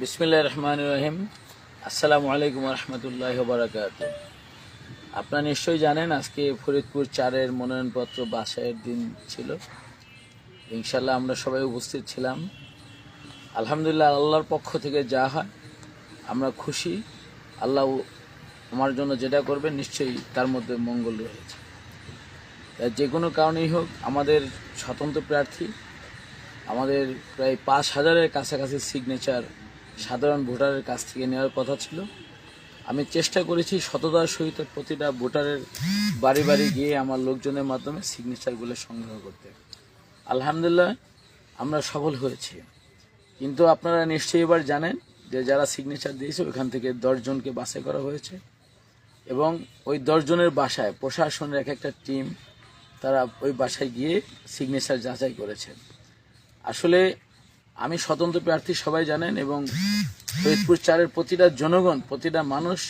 বিসমিল্লাহ রহমান রহিম আসসালামু আলাইকুম রহমতুল্লাহ বারাকাত আপনারা নিশ্চয়ই জানেন আজকে ফরিদপুর চারের মনোনয়নপত্র বাসায়ের দিন ছিল। ইনশাল্লাহ আমরা সবাই উপস্থিত ছিলাম। আলহামদুলিল্লাহ আল্লাহর পক্ষ থেকে যা হয়, আমরা খুশি। আল্লাহ আমার জন্য যেটা করবে নিশ্চয়ই তার মধ্যে মঙ্গল রয়েছে। যে কোনো কারণেই হোক, আমাদের স্বতন্ত্র প্রার্থী আমাদের প্রায় পাঁচ হাজারের কাছাকাছি সিগনেচার সাধারণ ভোটারের কাছ থেকে নেওয়ার কথা ছিল। আমি চেষ্টা করেছি সততার সহিত প্রতিটা ভোটারের বাড়ি বাড়ি গিয়ে আমার লোকজনের মাধ্যমে সিগনেচারগুলো সংগ্রহ করতে। আলহামদুলিল্লাহ, আমরা সফল হয়েছি। কিন্তু আপনারা নিশ্চয়ই এবার জানেন যে যারা সিগনেচার দিয়েছে ওইখান থেকে দশজনকে বাছাই করা হয়েছে। এবং ওই দশজনের বাসায় প্রশাসনের এক একটা টিম তারা ওই বাসায় গিয়ে সিগনেচার যাচাই করেছে। আসলে আমি স্বতন্ত্র প্রার্থী সবাই জানেন এবং ফরিদপুর চারের প্রতিটা জনগণ, প্রতিটা মানুষ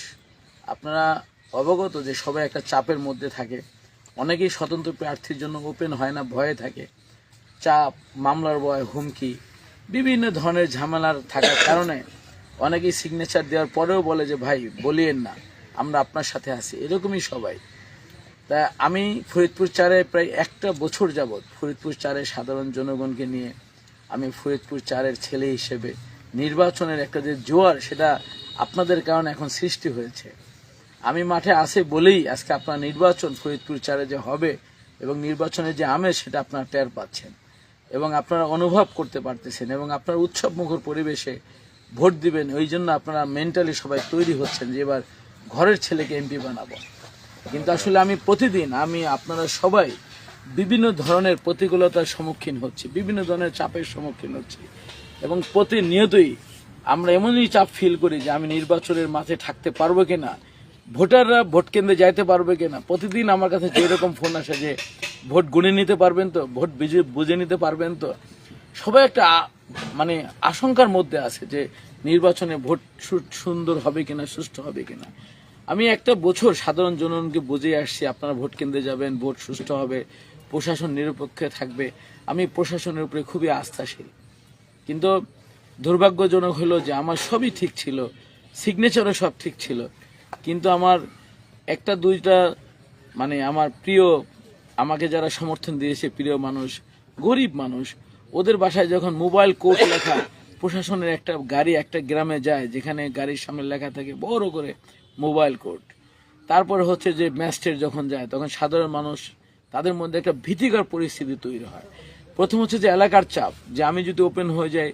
আপনারা অবগত যে সবাই একটা চাপের মধ্যে থাকে। অনেকেই স্বতন্ত্র প্রার্থীর জন্য ওপেন হয় না, ভয়ে থাকে। চাপ, মামলার ভয়, হুমকি, বিভিন্ন ধরনের ঝামেলার থাকার কারণে অনেকেই সিগনেচার দেওয়ার পরেও বলে যে, ভাই, বলিয়েন না, আমরা আপনার সাথে আছি। এরকমই সবাই। তা আমি ফরিদপুর চারে প্রায় একটা বছর যাবৎ ফরিদপুর চারে সাধারণ জনগণকে নিয়ে আমি ফরিদপুর চারের ছেলে হিসেবে নির্বাচনের একটা যে জোয়ার, সেটা আপনাদের কারণে এখন সৃষ্টি হয়েছে। আমি মাঠে আসে বলেই আজকে আপনার নির্বাচন ফরিদপুর চারে যে হবে এবং নির্বাচনের যে আমেজ সেটা আপনারা টের পাচ্ছেন এবং আপনারা অনুভব করতে পারতেছেন এবং আপনার উৎসব মুখর পরিবেশে ভোট দিবেন। ওই জন্য আপনারা মেন্টালি সবাই তৈরি হচ্ছেন যে এবার ঘরের ছেলেকে এমপি বানাবো। কিন্তু আসলে আমি প্রতিদিন, আমি আপনারা সবাই বিভিন্ন ধরনের প্রতিকূলতার সম্মুখীন হচ্ছে, বিভিন্ন ধরনের চাপের সম্মুখীন হচ্ছে। এবং প্রতিনিয়তই আমরা এমনই চাপ ফিল করি যে আমি নির্বাচনের মাঝে থাকতে পারব কিনা, ভোটাররা ভোট কেন্দ্রে যাইতে পারবে কিনা। প্রতিদিন আমার কাছে যেরকম ফোন আসে যে, ভোট গুনে নিতে পারবেন তো? ভোট বুঝে বুঝে নিতে পারবেন তো? সবাই একটা মানে আশঙ্কার মধ্যে আছে যে, নির্বাচনে ভোট সুন্দর হবে কিনা, সুষ্ঠু হবে কিনা। আমি একটা বছর সাধারণ জনগণকে বুঝিয়ে আসছি, আপনারা ভোট কেন্দ্রে যাবেন, ভোট সুষ্ঠু হবে। প্রশাসন নিরপেক্ষে থাকবে। আমি প্রশাসনের উপরে খুবই আস্থাশীল। কিন্তু দুর্ভাগ্যজনক হলো যে আমার সবই ঠিক ছিল সিগনেচারও সব ঠিক ছিল। কিন্তু আমার একটা দুইটা মানে আমার প্রিয়, আমাকে যারা সমর্থন দিয়েছে, প্রিয় মানুষ, গরিব মানুষ, ওদের বাসায় যখন মোবাইল কোর্ট লেখা, প্রশাসনের একটা গাড়ি একটা গ্রামে যায়, যেখানে গাড়ির সামনে লেখা থাকে বড় করে মোবাইল কোর্ট তারপরে হচ্ছে যে ম্যাস্টের যখন যায়, তখন সাধারণ মানুষ তাদের মধ্যে একটা ভীতিকর পরিস্থিতি তৈরি হয়। প্রথম হচ্ছে যে এলাকার চাপ, যে আমি যদি ওপেন হয়ে যাই